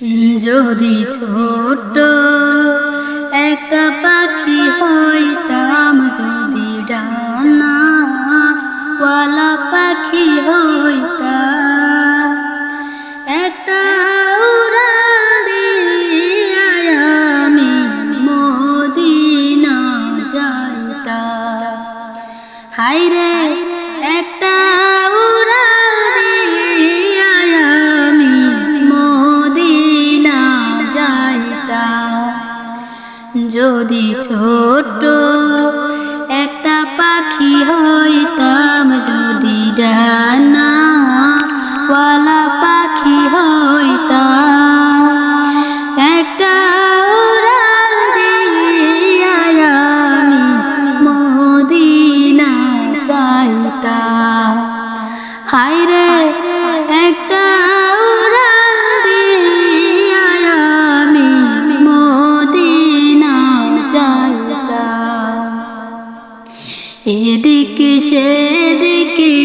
যদি ছোট একটা পাখি হইতাম, যদি ডানা ওয়ালা পাখি হইতাম, একটা আমি মদিনা যাইতাম। হাইরে যদি ছোট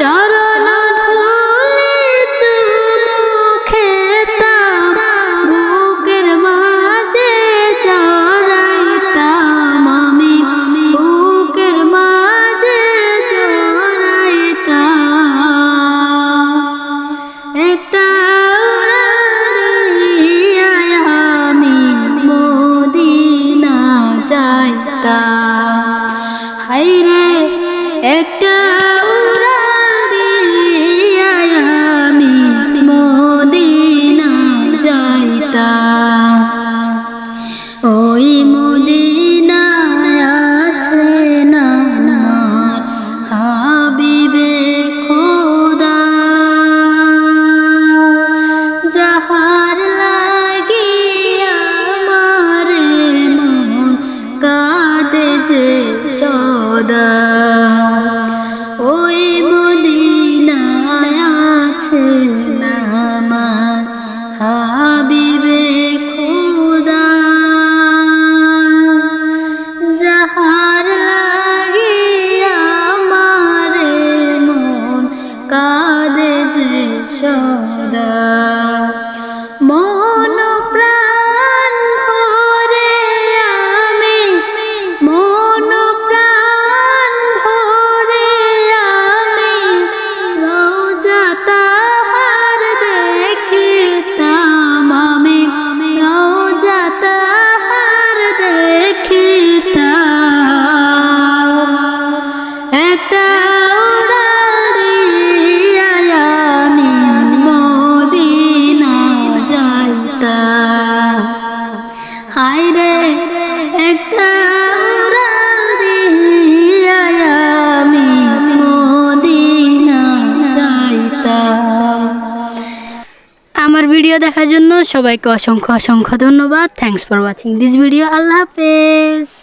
চরণ ধুলে চুমুখেতা বুকের মাঝে জড়াইতাম আমি, বুকের মাঝে জড়াইতাম একটা আমি মদিনা যাইতাম। হাইরে একটা যে সদা ওই মদিনায় আছে হাবিবে খোদা যাহার লাগি যে সদা। ভিডিও দেখার জন্য সবাইকে অসংখ্য অসংখ্য ধন্যবাদ। Thanks for watching this video আল্লাহ হাফেজ।